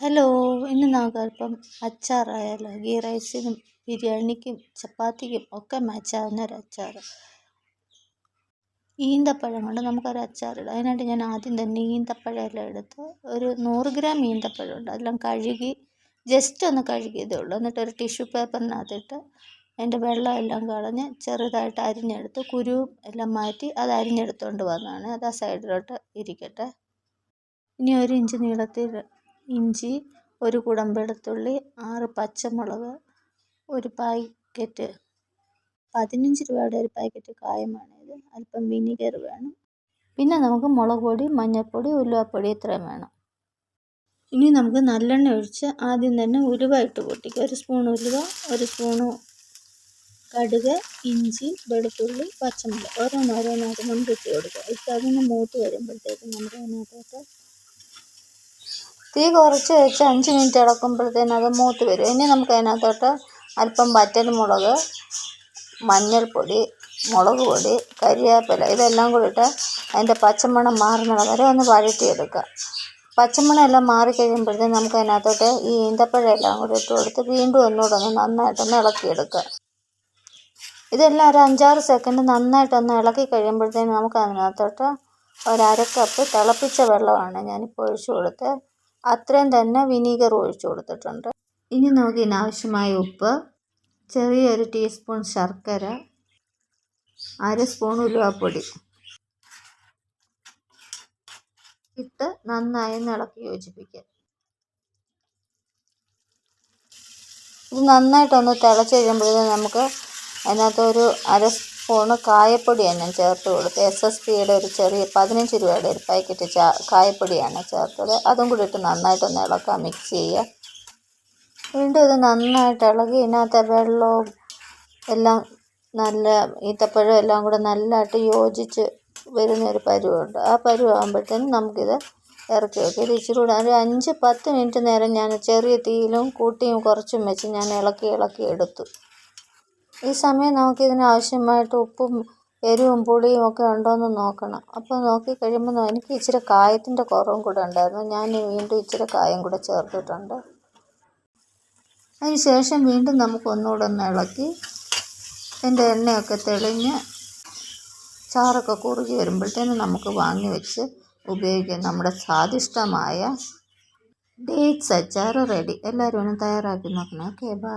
Hello ഇന്ന് നമുക്ക് അല്പം അച്ചാറായാലോ? ഗീ റൈസിനും ബിരിയാണിക്കും ചപ്പാത്തിക്കും ഒക്കെ മാച്ചാവുന്ന ഒരു അച്ചാർ ഈന്തപ്പഴം കൊണ്ട് നമുക്കൊരു അച്ചാറിടാം അതിനായിട്ട് ഞാൻ ആദ്യം തന്നെ ഈന്തപ്പഴം എല്ലാം എടുത്ത് ഒരു നൂറ് ഗ്രാം ഈന്തപ്പഴം ഉണ്ട്. അതെല്ലാം കഴുകി ജസ്റ്റ് ഒന്ന് കഴുകിയതേ ഉള്ളൂ. എന്നിട്ട് ഒരു ടിഷ്യൂ പേപ്പറിനകത്തിട്ട് അതിന്റെ വെള്ളം എല്ലാം കളഞ്ഞ് ചെറുതായിട്ട് അരിഞ്ഞെടുത്ത് കുരുവും എല്ലാം മാറ്റി അത് അരിഞ്ഞെടുത്തുകൊണ്ട് വന്നതാണ്. അത് ആ സൈഡിലോട്ട് ഇരിക്കട്ടെ. ഇനി ഒരു ഇഞ്ച് നീളത്തിൽ ഇഞ്ചി ഒരു കുടം വെളുത്തുള്ളി ആറ് പച്ചമുളക് ഒരു പാക്കറ്റ്. പതിനഞ്ച് രൂപയുടെ ഒരു പാക്കറ്റ് കായമാണിത്. അല്പം വിനീഗർ വേണം. പിന്നെ നമുക്ക് മുളക് പൊടി മഞ്ഞൾപ്പൊടി ഉലുവപ്പൊടി ഇത്രയും വേണം. ഇനി നമുക്ക് നല്ലെണ്ണ ഒഴിച്ച് ആദ്യം തന്നെ ഉലുവ ഇട്ട് പൊട്ടിക്കുക. ഒരു സ്പൂൺ ഉലുവ ഒരു സ്പൂണ് കടുക് ഇഞ്ചി വെളുത്തുള്ളി പച്ചമുളക്. ഓരോന്നോരോന്നായിട്ട് നമുക്ക് ഇട്ട് കൊടുക്കുക. ഇട്ട് അതൊന്ന് മൂത്ത് വരുമ്പോഴത്തേക്കും നമുക്ക് അതിനകത്തോട്ട് തീ കുറച്ച് വെച്ച് അഞ്ച് മിനിറ്റ് ഇളക്കുമ്പോഴത്തേനും അത് മൂത്ത് വരും. ഇനി നമുക്ക് അതിനകത്തോട്ട് അല്പം വറ്റൽമുളക് മഞ്ഞൾപ്പൊടി മുളക് പൊടി കരിവേപ്പില ഇതെല്ലാം കൂടി ഇട്ട് അതിന്റെ പച്ചമണം മാറുന്നത് വരെ ഒന്ന് വഴറ്റിയെടുക്കുക. പച്ചമണം എല്ലാം മാറിക്കഴിയുമ്പോഴത്തേക്കും നമുക്ക് അതിനകത്തോട്ട് ഈ ഈന്തപ്പഴമെല്ലാം കൂടി ഇട്ട് കൊടുത്ത് വീണ്ടും ഒന്നുകൂടെ ഒന്ന് നന്നായിട്ടൊന്ന് ഇളക്കിയെടുക്കുക. ഇതെല്ലാം ഒരു അഞ്ചാറ് സെക്കൻഡ് നന്നായിട്ടൊന്ന് ഇളക്കി കഴിയുമ്പോഴത്തേനും നമുക്ക് അതിനകത്തോട്ട് ഒരു അര കപ്പ് തിളപ്പിച്ച വെള്ളമാണ് ഞാനിപ്പോൾ ഒഴിച്ചു കൊടുത്തത്. അത്രയും തന്നെ വിനീഗർ ഒഴിച്ചു കൊടുത്തിട്ടുണ്ട്. ഇനി നമുക്ക് ഇതിനാവശ്യമായ ഉപ്പ് ചെറിയൊരു ടീസ്പൂൺ ശർക്കര അര സ്പൂൺ ഉലുവാപ്പൊടി ഇട്ട് നന്നായി ഇളക്കി യോജിപ്പിക്കുക. ഇത് നന്നായിട്ടൊന്ന് തിളച്ച് കഴിയുമ്പോഴത്തേക്കും നമുക്ക് അതിനകത്തൊരു അര സ്പൂണ് കായപ്പൊടിയാണ് ഞാൻ ചേർത്ത് കൊടുത്ത് എസ് എസ് പിയുടെ ഒരു ചെറിയ പതിനഞ്ച് രൂപയുടെ ഒരു പാക്കറ്റ് ചാ കായപ്പൊടിയാണ് ചേർത്തത്. അതും കൂടി ഇട്ട് നന്നായിട്ടൊന്ന് ഇളക്കാം മിക്സ് ചെയ്യുക. വീണ്ടും ഇത് നന്നായിട്ട് ഇളകി ഇതിനകത്തെ വെള്ളവും എല്ലാം നല്ല ഈത്തപ്പഴം എല്ലാം കൂടെ നല്ലതായിട്ട് യോജിച്ച് വരുന്ന ഒരു പരുവമുണ്ട് ആ പരുവാകുമ്പോഴത്തേനും നമുക്കിത് ഇറക്കി വെക്കാം. ഇത് ഇച്ചിരി കൂടെ ഒരു അഞ്ച് പത്ത് മിനിറ്റ് നേരം ഞാൻ ചെറിയ തീയിലും കൂട്ടിയും കുറച്ചും വെച്ച് ഞാൻ ഇളക്കി ഇളക്കി എടുത്തു. ഈ സമയം നമുക്കിതിന് ആവശ്യമായിട്ട് ഉപ്പും എരിവും പുളിയും ഒക്കെ ഉണ്ടോയെന്ന് നോക്കണം. അപ്പോൾ നോക്കി കഴിയുമ്പോൾ എനിക്ക് ഇച്ചിരി കായത്തിന്റെ കുറവും കൂടെ ഉണ്ടായിരുന്നു. ഞാൻ വീണ്ടും ഇച്ചിരി കായം കൂടെ ചേർത്തിട്ടുണ്ട്. അതിനുശേഷം വീണ്ടും നമുക്ക് ഒന്നുകൂടെ ഒന്ന് ഇളക്കി അതിന്റെ എണ്ണയൊക്കെ തെളിഞ്ഞ് ചാറൊക്കെ കുറുകി വരുമ്പോഴത്തേനും നമുക്ക് വാങ്ങി വെച്ച് ഉപയോഗിക്കാം. നമ്മുടെ സ്വാദിഷ്ടമായ ഡേറ്റ്സ് അച്ചാർ റെഡി. എല്ലാവരും ഒന്ന് തയ്യാറാക്കി നോക്കണം. ഓക്കെ ബാ.